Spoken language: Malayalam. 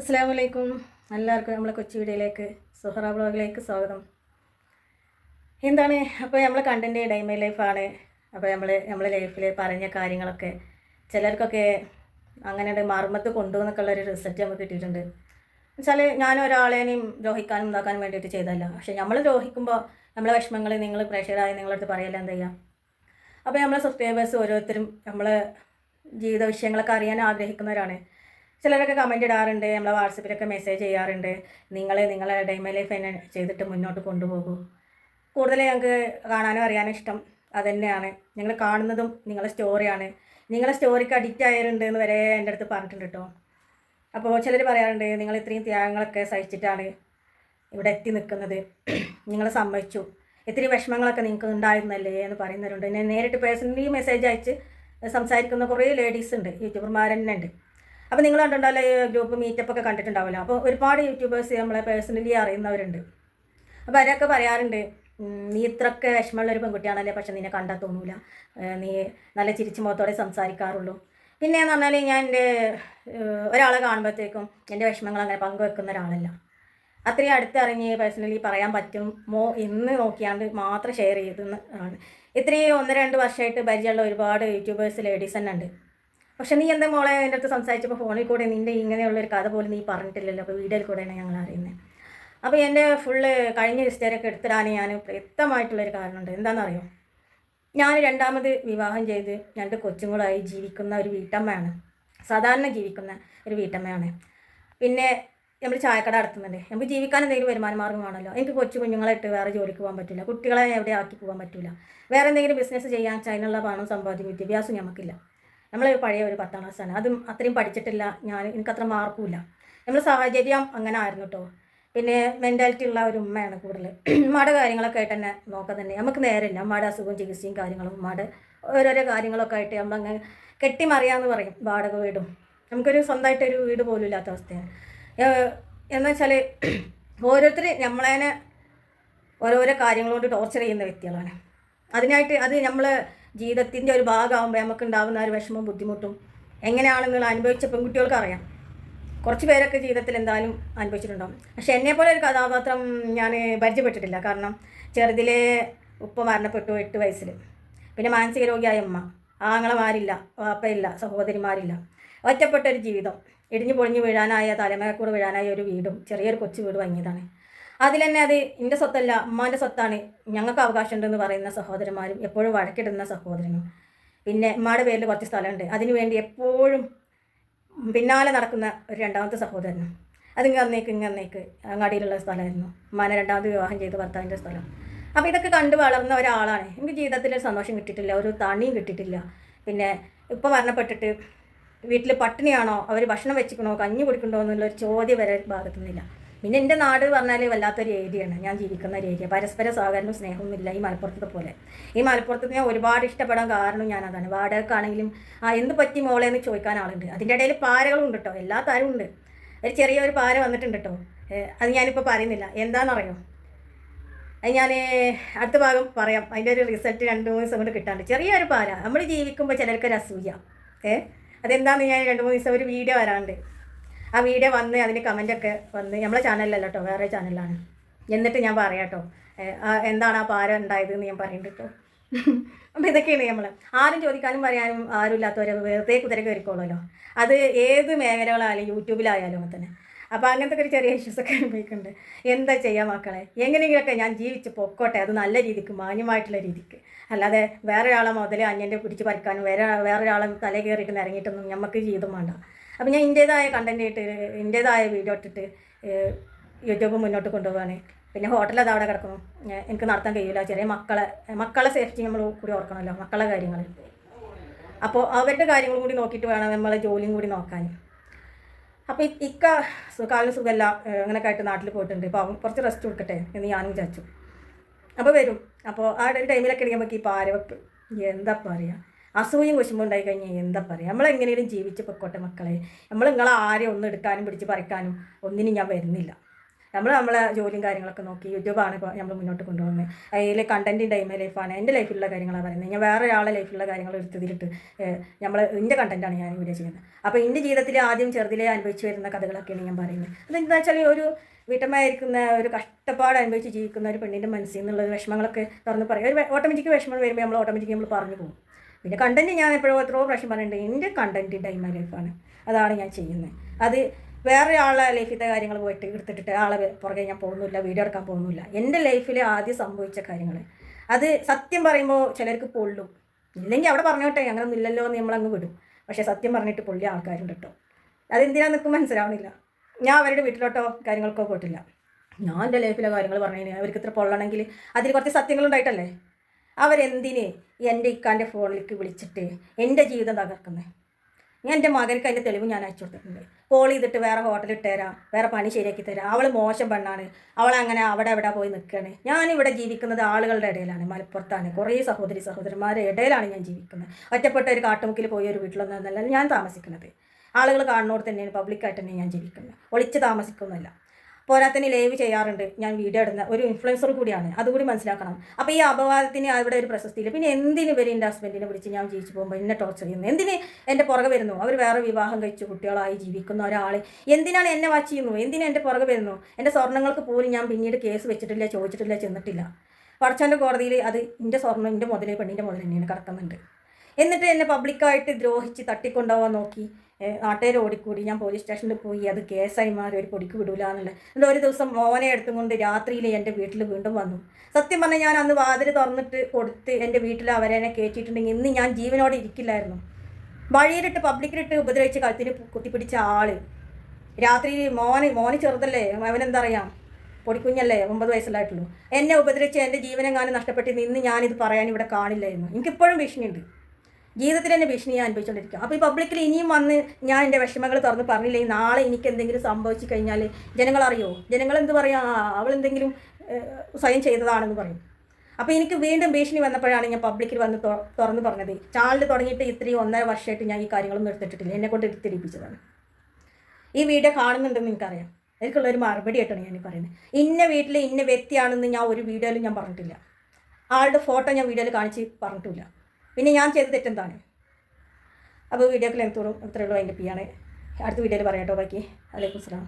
അസ്സാം വലൈക്കും എല്ലാവർക്കും നമ്മളെ കൊച്ചി വീഡിയോയിലേക്ക് സുഹറ ബ്ലോഗിലേക്ക് സ്വാഗതം. എന്താണ്? അപ്പോൾ നമ്മൾ കണ്ടന്റ് ഡൈമൈ ലൈഫാണ് അപ്പോൾ നമ്മൾ നമ്മളെ ലൈഫിൽ പറഞ്ഞ കാര്യങ്ങളൊക്കെ ചിലർക്കൊക്കെ അങ്ങനെ മർമ്മത്ത് കൊണ്ടുവന്നൊക്കെ ഉള്ളൊരു റിസൾട്ട് നമുക്ക് കിട്ടിയിട്ടുണ്ട്. വെച്ചാൽ ഞാൻ ഒരാളെയും ദ്രോഹിക്കാനും ഇതാക്കാനും വേണ്ടിയിട്ട് ചെയ്തല്ല പക്ഷേ നമ്മൾ ദ്രോഹിക്കുമ്പോൾ നമ്മളെ വിഷമങ്ങൾ നിങ്ങൾ പ്രഷറായി നിങ്ങളടുത്ത് പറയല്ല എന്താ ചെയ്യുക അപ്പോൾ നമ്മളെ സബ്സ്ക്രൈബേഴ്സ് ഓരോരുത്തരും നമ്മളെ ജീവിത വിഷയങ്ങളൊക്കെ അറിയാൻ ആഗ്രഹിക്കുന്നവരാണ്. ചിലരൊക്കെ കമന്റ് ഇടാറുണ്ട് നമ്മളെ വാട്സപ്പിലൊക്കെ മെസ്സേജ് ചെയ്യാറുണ്ട്. നിങ്ങൾ നിങ്ങളെ ഡൈമ ലൈഫ് തന്നെ ചെയ്തിട്ട് മുന്നോട്ട് കൊണ്ടുപോകൂ. കൂടുതൽ ഞങ്ങൾക്ക് കാണാനും അറിയാനും ഇഷ്ടം അതുതന്നെയാണ് നിങ്ങൾ കാണുന്നതും നിങ്ങളെ സ്റ്റോറിയാണ് നിങ്ങളെ സ്റ്റോറിക്ക് അഡിക്റ്റ് ആയവരുണ്ട് എന്ന് വരെ എന്റെ അടുത്ത് പറഞ്ഞിട്ടുണ്ട് കേട്ടോ അപ്പോൾ ചിലർ പറയാറുണ്ട് നിങ്ങൾ ഇത്രയും ത്യാഗങ്ങളൊക്കെ സഹിച്ചിട്ടാണ് ഇവിടെ എത്തി നിൽക്കുന്നത്. നിങ്ങളെ സമ്മതിച്ചു. ഇത്തിരി വിഷമങ്ങളൊക്കെ നിങ്ങൾക്ക് ഉണ്ടായിരുന്നല്ലേ? എന്ന് പറയുന്നവരുണ്ട്. എന്നെ നേരിട്ട് പേഴ്സണലി മെസ്സേജ് അയച്ച് സംസാരിക്കുന്ന കുറേ ലേഡീസ് ഉണ്ട് യൂട്യൂബർമാർ തന്നെ ഉണ്ട്. അപ്പോൾ നിങ്ങൾ കണ്ടിട്ടുണ്ടല്ലോ ഈ ഗ്രൂപ്പ് മീറ്റപ്പ് ഒക്കെ കണ്ടിട്ടുണ്ടാവില്ല? അപ്പോൾ ഒരുപാട് യൂട്യൂബേഴ്സ് നമ്മളെ പേഴ്സണലി അറിയുന്നവരുണ്ട്. അപ്പോൾ അവരൊക്കെ പറയാറുണ്ട് നീ ഇത്രയൊക്കെ വിഷമമുള്ള ഒരു പെൺകുട്ടിയാണല്ലേ പക്ഷെ നിന്നെ കണ്ടാൽ തോന്നൂല. നീ നല്ല ചിരിച്ചു മുഖത്തോടെ സംസാരിക്കാറുള്ളൂ. പിന്നെ എന്ന് പറഞ്ഞാൽ ഞാൻ എന്റെ ഒരാളെ കാണുമ്പോഴത്തേക്കും എന്റെ വിഷമങ്ങൾ അങ്ങനെ പങ്കുവെക്കുന്ന ഒരാളല്ല. അത്രയും അടുത്തിറങ്ങി പേഴ്സണലി പറയാൻ പറ്റുമോ എന്ന് നോക്കിയാണ്ട് മാത്രം ഷെയർ ചെയ്തെന്ന് ആണ് ഇത്രയും ഒന്ന് രണ്ട് വർഷമായിട്ട് പരിചയമുള്ള ഒരുപാട് യൂട്യൂബേഴ്സ് ലേഡീസ് തന്നെ ഉണ്ട്. പക്ഷെ നീ എന്താ മോളെ എന്റെ അടുത്ത് സംസാരിച്ചപ്പോൾ ഫോണിൽ കൂടെ നിന്റെ ഇങ്ങനെയുള്ളൊരു കഥ പോലും നീ പറഞ്ഞിട്ടില്ലല്ലോ? അപ്പോൾ വീഡിയോയിൽ കൂടെയാണ് ഞങ്ങൾ അറിയുന്നത് അപ്പോൾ എന്റെ ഫുള്ള് കഴിഞ്ഞ ഹിസ്റ്ററിയൊക്കെ എടുത്തിടാൻ ഞാൻ വ്യക്തമായിട്ടുള്ളൊരു കാരണമുണ്ട്. എന്താണെന്നറിയോ? ഞാൻ രണ്ടാമത് വിവാഹം ചെയ്ത് രണ്ട് കൊച്ചുങ്ങളായി ജീവിക്കുന്ന ഒരു വീട്ടമ്മയാണ്. സാധാരണ ജീവിക്കുന്ന ഒരു വീട്ടമ്മയാണ്. പിന്നെ നമ്മൾ ചായക്കട നടത്തുന്നുണ്ട്. നമുക്ക് ജീവിക്കാൻ എന്തെങ്കിലും വരുമാന മാർഗം വേണമല്ലോ? എനിക്ക് കൊച്ചു കുഞ്ഞുങ്ങളായിട്ട് വേറെ ജോലിക്ക് പോകാൻ പറ്റില്ല. കുട്ടികളെ എവിടെ ആക്കി പോകാൻ പറ്റില്ല. വേറെ എന്തെങ്കിലും ബിസിനസ് ചെയ്യാൻ അതിനുള്ള പണം സമ്പാദ്യം വിദ്യാഭ്യാസം നമുക്കില്ല നമ്മൾ പഴയ ഒരു പത്താം ക്ലാസ്സാണ് അതും അത്രയും പഠിച്ചിട്ടില്ല. ഞാൻ എനിക്കത്ര മാർക്കുമില്ല നമ്മൾ സാഹചര്യം അങ്ങനെ ആയിരുന്നു കേട്ടോ പിന്നെ മെന്റാലിറ്റി ഉള്ള ഒരു ഉമ്മയാണ് കൂടുതൽ ഉമ്മയുടെ കാര്യങ്ങളൊക്കെ ആയിട്ട് തന്നെ നോക്കാൻ തന്നെ. നമുക്ക് നേരമില്ല ഉമ്മയുടെ അസുഖവും ചികിത്സയും കാര്യങ്ങളും ഉമ്മയുടെ ഓരോരോ കാര്യങ്ങളൊക്കെ ആയിട്ട് നമ്മളങ്ങനെ കെട്ടിമറിയാന്ന് പറയും. വാടക വീടും. നമുക്കൊരു സ്വന്തമായിട്ടൊരു വീട് പോലും ഇല്ലാത്ത അവസ്ഥയാണ്. എന്ന് വെച്ചാൽ ഓരോരുത്തർ നമ്മളതിനെ ഓരോരോ കാര്യങ്ങൾ കൊണ്ട് ടോർച്ചർ ചെയ്യുന്ന വ്യക്തികളാണ്. അതിനായിട്ട് അത് നമ്മൾ ജീവിതത്തിന്റെ ഒരു ഭാഗമാകുമ്പോൾ നമുക്ക് ഉണ്ടാകുന്ന ഒരു വിഷമവും ബുദ്ധിമുട്ടും എങ്ങനെയാണെന്നുള്ള അനുഭവിച്ച പെൺകുട്ടികൾക്ക് അറിയാം കുറച്ച് പേരൊക്കെ ജീവിതത്തിൽ എന്തായാലും അനുഭവിച്ചിട്ടുണ്ടാകും പക്ഷെ എന്നെപ്പോലെ ഒരു കഥാപാത്രം ഞാൻ പരിചയപ്പെട്ടിട്ടില്ല. കാരണം ചെറുതിലെ ഉപ്പ മരണപ്പെട്ടു എട്ട് വയസ്സിൽ പിന്നെ മാനസിക രോഗിയായ അമ്മ ആങ്ങളമാരില്ല വാപ്പയില്ല സഹോദരിമാരില്ല. ഒറ്റപ്പെട്ടൊരു ജീവിതം. ഇടിഞ്ഞു പൊളിഞ്ഞു വീഴാനായ തലമേക്കൂടെ വീഴാനായ ഒരു വീടും ചെറിയൊരു കൊച്ചു വീട് വാങ്ങിയതാണ് അതിൽ തന്നെ അത് എന്റെ സ്വത്തല്ല ഉമ്മാന്റെ സ്വത്താണ്. ഞങ്ങൾക്ക് അവകാശമുണ്ടെന്ന് പറയുന്ന സഹോദരന്മാരും എപ്പോഴും വഴക്കിടുന്ന സഹോദരനും പിന്നെ ഉമ്മയുടെ പേരിൽ കുറച്ച് സ്ഥലമുണ്ട്. അതിനുവേണ്ടി എപ്പോഴും പിന്നാലെ നടക്കുന്ന ഒരു രണ്ടാമത്തെ സഹോദരനും. അതിങ്ങ് അന്നേക്ക് ഇങ്ങ് അന്നേക്ക് അങ്ങാടിയിലുള്ള സ്ഥലമായിരുന്നു. ഉമ്മാനെ രണ്ടാമത് വിവാഹം ചെയ്ത് ഭർത്താവിന്റെ സ്ഥലം. അപ്പോൾ ഇതൊക്കെ കണ്ടു വളർന്ന ഒരാളാണ്. എനിക്ക് ജീവിതത്തിൽ ഒരു സന്തോഷം കിട്ടിയിട്ടില്ല ഒരു തണിയും കിട്ടിയിട്ടില്ല. പിന്നെ ഇപ്പോൾ മരണപ്പെട്ടിട്ട് വീട്ടിൽ പട്ടിണിയാണോ അവർ ഭക്ഷണം വെച്ചിക്കണോ കഞ്ഞി കുടിക്കണോ എന്നുള്ളൊരു ചോദ്യം വരെ ഭാഗത്തുനിന്നില്ല. പിന്നെ എന്റെ നാട് പറഞ്ഞാൽ വല്ലാത്തൊരു ഏരിയയാണ്. ഞാൻ ജീവിക്കുന്ന ഒരു ഏരിയ. പരസ്പര സഹകരണവും സ്നേഹവും ഇല്ല ഈ മലപ്പുറത്തെ പോലെ. ഈ മലപ്പുറത്ത് ഞാൻ ഒരുപാട് ഇഷ്ടപ്പെടാൻ കാരണം ഞാൻ അതാണ് വാടകക്കാണെങ്കിലും ആ എന്ത് പറ്റി മോളെ എന്ന് ചോദിക്കാൻ ആളുണ്ട്. അതിന്റെ ഇടയിൽ പാരകളും ഉണ്ട് കേട്ടോ എല്ലാ താരവും ഉണ്ട്. ഒരു ചെറിയൊരു പാര വന്നിട്ടുണ്ട് കേട്ടോ ഏഹ് അത് ഞാനിപ്പോൾ പറയുന്നില്ല. എന്താണെന്നറിയോ അത് ഞാൻ അടുത്ത ഭാഗം പറയാം. അതിന്റെ ഒരു റിസൾട്ട് രണ്ട് മൂന്ന് ദിവസം കൊണ്ട് കിട്ടാണ്ട്. ചെറിയൊരു പാര. നമ്മൾ ജീവിക്കുമ്പോൾ ചിലർക്ക് ഒരു അസൂയ. ഏ അതെന്താണെന്ന് ഞാൻ രണ്ട് മൂന്ന് ദിവസം ഒരു വീഡിയോ വരാണ്ട്. ആ വീഡിയോ വന്ന് അതിന് കമന്റൊക്കെ വന്ന് നമ്മളെ ചാനലിലല്ല കേട്ടോ വേറെ ചാനലാണ് എന്നിട്ട് ഞാൻ പറയാം കേട്ടോ എന്താണ് ആ പാര ഉണ്ടായത് എന്ന് ഞാൻ പറയുന്നുണ്ട് കേട്ടോ അപ്പം ഇതൊക്കെയാണ് നമ്മൾ ആരും ചോദിക്കാനും പറയാനും ആരും ഇല്ലാത്തവരെ വെറുതെ കുതിര കയറിക്കോളുമല്ലോ. അത് ഏത് മേഖലകളായാലും യൂട്യൂബിലായാലും അങ്ങനെ തന്നെ. അപ്പോൾ അങ്ങനത്തെ ഒരു ചെറിയ ഇഷ്യൂസ് ഒക്കെ അനുഭവിക്കുന്നുണ്ട്. എന്താ ചെയ്യാം മക്കളെ? എങ്ങനെയെങ്കിലൊക്കെ ഞാൻ ജീവിച്ച് പൊക്കോട്ടെ അത് നല്ല രീതിക്ക് മാന്യമായിട്ടുള്ള രീതിക്ക്. അല്ലാതെ വേറെ ഒരാളെ മുതൽ അന്യന്റെ പിടിച്ച് പറിക്കാനും വേറെ വേറൊരാളെ തല കയറിയിട്ട് ഇറങ്ങിയിട്ടൊന്നും നമുക്ക് ജീവിതം വേണ്ട. അപ്പോൾ ഞാൻ എന്റേതായ കണ്ടന്റ് ഇട്ട് എന്റേതായ വീഡിയോ ഇട്ടിട്ട് യൂട്യൂബ് മുന്നോട്ട് കൊണ്ടുപോവാണ്. പിന്നെ ഹോട്ടൽ അത് അവിടെ കിടക്കണം എനിക്ക് നടത്താൻ കഴിയില്ല ചെറിയ മക്കളെ മക്കളെ സേഫ്റ്റി നമ്മൾ കൂടി ഓർക്കണമല്ലോ മക്കളെ കാര്യങ്ങൾ. അപ്പോൾ അവരുടെ കാര്യങ്ങളും കൂടി നോക്കിയിട്ട് വേണം നമ്മളെ ജോലിയും കൂടി നോക്കാൻ. അപ്പോൾ ഇക്ക സുഖാലും സുഖമല്ല. അങ്ങനെയൊക്കെ ആയിട്ട് നാട്ടിൽ പോയിട്ടുണ്ട്. അപ്പോൾ അവൻ കുറച്ച് റെസ്റ്റ് കൊടുക്കട്ടെ എന്ന് ഞാനും വിചാരിച്ചു. അപ്പോൾ വരും. അപ്പോൾ ആ ടൈമിലൊക്കെ ഇടിക്കുമ്പോൾ ഈ പാരവെപ്പ് എന്താ പറയുക അസൂയും കുശുമ്പും ഉണ്ടായി കഴിഞ്ഞാൽ എന്താ പറയുക നമ്മളെങ്ങനെയും ജീവിച്ച് പൊക്കോട്ടെ മക്കളെ. നമ്മൾ നിങ്ങളെ ആരെയും ഒന്നും എടുക്കാനും പിടിച്ച് പറിക്കാനും ഒന്നിനും ഞാൻ വരുന്നില്ല. നമ്മൾ നമ്മളെ ജോലിയും കാര്യങ്ങളൊക്കെ നോക്കി യൂട്യൂബാണ് ഇപ്പോൾ നമ്മൾ മുന്നോട്ട് കൊണ്ടുപോകുന്നത്. അതിൽ കണ്ടന്റിന്റെ ടൈം ലൈഫാണ് എന്റെ ലൈഫിലുള്ള കാര്യങ്ങളാണ് പറയുന്നത്. ഞാൻ വേറെ ഒരാളെ ലൈഫിലുള്ള കാര്യങ്ങൾ എടുത്തതിലിട്ട് നമ്മൾ എന്റെ കണ്ടന്റാണ് ഞാൻ വീഡിയോ ചെയ്യുന്നത്. അപ്പോൾ എന്റെ ജീവിതത്തിൽ ആദ്യം ചെറുതിലേ അനുഭവിച്ച് വരുന്ന കഥകളൊക്കെയാണ് ഞാൻ പറയുന്നത്. അതെന്താ വെച്ചാൽ ഒരു വീട്ടമ്മയായിരിക്കുന്ന ഒരു കഷ്ടപ്പാട് അനുഭവിച്ച് ജീവിക്കുന്ന ഒരു പെണ്ണിന്റെ മനസ്സിൽ നിന്നുള്ള വിഷമങ്ങളൊക്കെ തുറന്ന് പറയും. ഒരു ഓട്ടോമാറ്റിക് വിഷമം വരുമ്പോൾ നമ്മൾ ഓട്ടോമാറ്റിക് നമ്മൾ പറഞ്ഞു പോകും. പിന്നെ കണ്ടന്റ് ഞാൻ എപ്പോഴും എത്രയോ പ്രാവശ്യം പറഞ്ഞിട്ടുണ്ട് എന്റെ കണ്ടന്റ് മൈ ലൈഫാണ് അതാണ് ഞാൻ ചെയ്യുന്നത്. അത് വേറെ ആളെ ലൈഫിലത്തെ കാര്യങ്ങൾ പോയിട്ട് എടുത്തിട്ടിട്ട് ആളെ പുറകെ ഞാൻ പോകുന്നില്ല വീഡിയോ എടുക്കാൻ പോകുന്നില്ല. എന്റെ ലൈഫിൽ ആദ്യം സംഭവിച്ച കാര്യങ്ങൾ അത് സത്യം പറയുമ്പോൾ ചിലർക്ക് പൊള്ളും. ഇല്ലെങ്കിൽ അവിടെ പറഞ്ഞോട്ടെ അങ്ങനൊന്നും ഇല്ലല്ലോ എന്ന് നമ്മളങ്ങ് വിടും. പക്ഷേ സത്യം പറഞ്ഞിട്ട് പൊള്ളിയ ആൾക്കാരുണ്ട് കേട്ടോ. അതെന്തിനാ നിൽക്കും മനസ്സിലാവണില്ല? ഞാൻ അവരുടെ വീട്ടിലോട്ടോ കാര്യങ്ങൾക്കോ പോയിട്ടില്ല. ഞാൻ എന്റെ ലൈഫിലെ കാര്യങ്ങൾ പറഞ്ഞു കഴിഞ്ഞാൽ അവർക്ക് ഇത്ര പൊള്ളണമെങ്കിൽ അതിൽ കുറച്ച് സത്യങ്ങളുണ്ടായിട്ടല്ലേ അവരെന്തിന് എന്റെ ഇക്കാന്റെ ഫോണിലേക്ക് വിളിച്ചിട്ട് എന്റെ ജീവിതം തകർക്കുന്നത് ഞാൻ എന്റെ മകനക്ക് അതിന്റെ തെളിവ് ഞാൻ അയച്ചു കൊടുത്തിട്ടുണ്ട്. കോൾ ചെയ്തിട്ട് വേറെ ഹോട്ടലിൽ തരാം വേറെ പണി ശരിയാക്കി തരാം. അവൾ മോശം പെണ്ണാണ്. അവളങ്ങനെ അവിടെ അവിടെ പോയി നിൽക്കുകയാണ് ഞാനിവിടെ ജീവിക്കുന്നത് ആളുകളുടെ ഇടയിലാണ് മലപ്പുറത്താണ്. കുറേ സഹോദരി സഹോദരന്മാരുടെ ഇടയിലാണ് ഞാൻ ജീവിക്കുന്നത്. ഒറ്റപ്പെട്ട ഒരു കാട്ടുമുക്കിൽ പോയി ഒരു വീട്ടിലൊന്നും ഞാൻ താമസിക്കുന്നത്. ആളുകൾ കാണുന്നോട് തന്നെയാണ് പബ്ലിക്കായിട്ട് തന്നെ ഞാൻ ജീവിക്കുന്നത്. ഒളിച്ച് താമസിക്കുന്നില്ല പോരാത്തന്നെ ലൈവ് ചെയ്യാറുണ്ട്. ഞാൻ വീഡിയോ ഇടുന്ന ഒരു ഇൻഫ്ലുവൻസർ കൂടിയാണ്. അതുകൂടി മനസ്സിലാക്കണം. അപ്പോൾ ഈ അപവാദത്തിന് അവിടെ ഒരു പ്രശസ്തിയില്ല. പിന്നെ എന്തിന് ഇവർ എന്റെ ഹസ്ബൻഡിനെ വിളിച്ച് ഞാൻ ജീവിച്ചു പോകുമ്പോൾ എന്നെ ടോർച്ചർ ചെയ്യുന്നു? എന്തിന് എന്റെ പുറകെ വരുന്നു? അവർ വേറെ വിവാഹം കഴിച്ച് കുട്ടികളായി ജീവിക്കുന്ന ഒരാൾ എന്തിനാണ് എന്നെ വാച്ച് ചെയ്യുന്നു? എന്തിനാ എന്റെ പുറകെ വരുന്നു? എന്റെ സ്വർണങ്ങൾക്ക് പോലും ഞാൻ പിന്നീട് കേസ് വെച്ചിട്ടില്ല ചോദിച്ചിട്ടില്ല ചെന്നിട്ടില്ല. പടച്ചന്റെ കോടതിയിൽ അത് എന്റെ സ്വർണം എന്റെ മുതലേ പെണ്ണിന്റെ മുതൽ തന്നെയാണ് കിടക്കുന്നുണ്ട് എന്നിട്ട് എന്നെ പബ്ലിക്കായിട്ട് ദ്രോഹിച്ച് തട്ടിക്കൊണ്ടുപോകാൻ നോക്കി. നാട്ടുകാർ ഓടിക്കൂടി. ഞാൻ പോലീസ് സ്റ്റേഷനിൽ പോയി. അത് കേസായി മാറി. ഒരു പൊടിക്ക് വിടൂല എന്നുള്ളത് എന്നിട്ട് ഒരു ദിവസം മോനെ എടുത്തുകൊണ്ട് രാത്രിയിൽ എന്റെ വീട്ടിൽ വീണ്ടും വന്നു. സത്യം പറഞ്ഞാൽ ഞാൻ അന്ന് വാതിൽ തുറന്നിട്ട് കൊടുത്ത് എന്റെ വീട്ടിൽ അവരെന്നെ കയറ്റിയിട്ടുണ്ടെങ്കിൽ ഇന്ന് ഞാൻ ജീവനോടെ ഇരിക്കില്ലായിരുന്നു. വഴിയിലിട്ട് പബ്ലിക്കിലിട്ട് ഉപദ്രവിച്ച് കഴുത്തിന് കുത്തിപ്പിടിച്ച ആൾ. രാത്രി മോന് മോന് ചെറുതല്ലേ. അവനെന്താ അറിയാം പൊടിക്കുഞ്ഞല്ലേ. ഒമ്പത് വയസ്സല്ലായിട്ടുള്ളൂ. എന്നെ ഉപദ്രവിച്ച് എന്റെ ജീവനെങ്ങാനും നഷ്ടപ്പെട്ട് ഇന്ന് ഞാനിത് പറയാൻ ഇവിടെ കാണില്ലായിരുന്നു. എനിക്കിപ്പോഴും ഭീഷണിയുണ്ട്. ജീവിതത്തിൽ തന്നെ ഭീഷണി ഞാൻ അനുഭവിച്ചുകൊണ്ടിരിക്കും അപ്പോൾ ഈ പബ്ലിക്കിൽ ഇനിയും വന്ന് ഞാൻ എന്റെ വിഷമങ്ങൾ തുറന്ന് പറഞ്ഞില്ലെങ്കിൽ നാളെ എനിക്ക് എന്തെങ്കിലും സംഭവിച്ചു കഴിഞ്ഞാൽ ജനങ്ങൾ അറിയോ ജനങ്ങൾ എന്ത് പറയാം അവൾ എന്തെങ്കിലും സ്വയം ചെയ്തതാണെന്ന് പറയും. അപ്പോൾ എനിക്ക് വീണ്ടും ഭീഷണി വന്നപ്പോഴാണ് ഞാൻ പബ്ലിക്കിൽ വന്ന് തുറന്ന് പറഞ്ഞത്. ചാനൽ തുടങ്ങിയിട്ട് ഇത്രയും ഒന്നര വർഷമായിട്ട് ഞാൻ ഈ കാര്യങ്ങളൊന്നും എടുത്തിട്ടില്ല എന്നെ കൊണ്ട് എടുത്തിരിപ്പിച്ചതാണ്. ഈ വീഡിയോ കാണുന്നുണ്ടെന്ന് എനിക്കറിയാം. എനിക്കുള്ളൊരു മറുപടി ആയിട്ടാണ് ഞാൻ പറയുന്നത്. ഇന്ന വീട്ടിലെ ഇന്ന വ്യക്തിയാണെന്ന് ഞാൻ ഒരു വീഡിയോയിലും ഞാൻ പറഞ്ഞിട്ടില്ല. ആളുടെ ഫോട്ടോ ഞാൻ വീഡിയോയിൽ കാണിച്ച് പറഞ്ഞിട്ടില്ല. പിന്നെ ഞാൻ ചെയ്ത തെറ്റെന്താണ്? അപ്പോൾ വീഡിയോക്ക് ലെങ്ത് തോറും ഇത്രയുള്ളൂ അതിന്റെ പിയാണ് അടുത്ത വീഡിയോയിൽ പറയാം കേട്ടോ. ബാക്കി അലൈക്കും സ്ലാം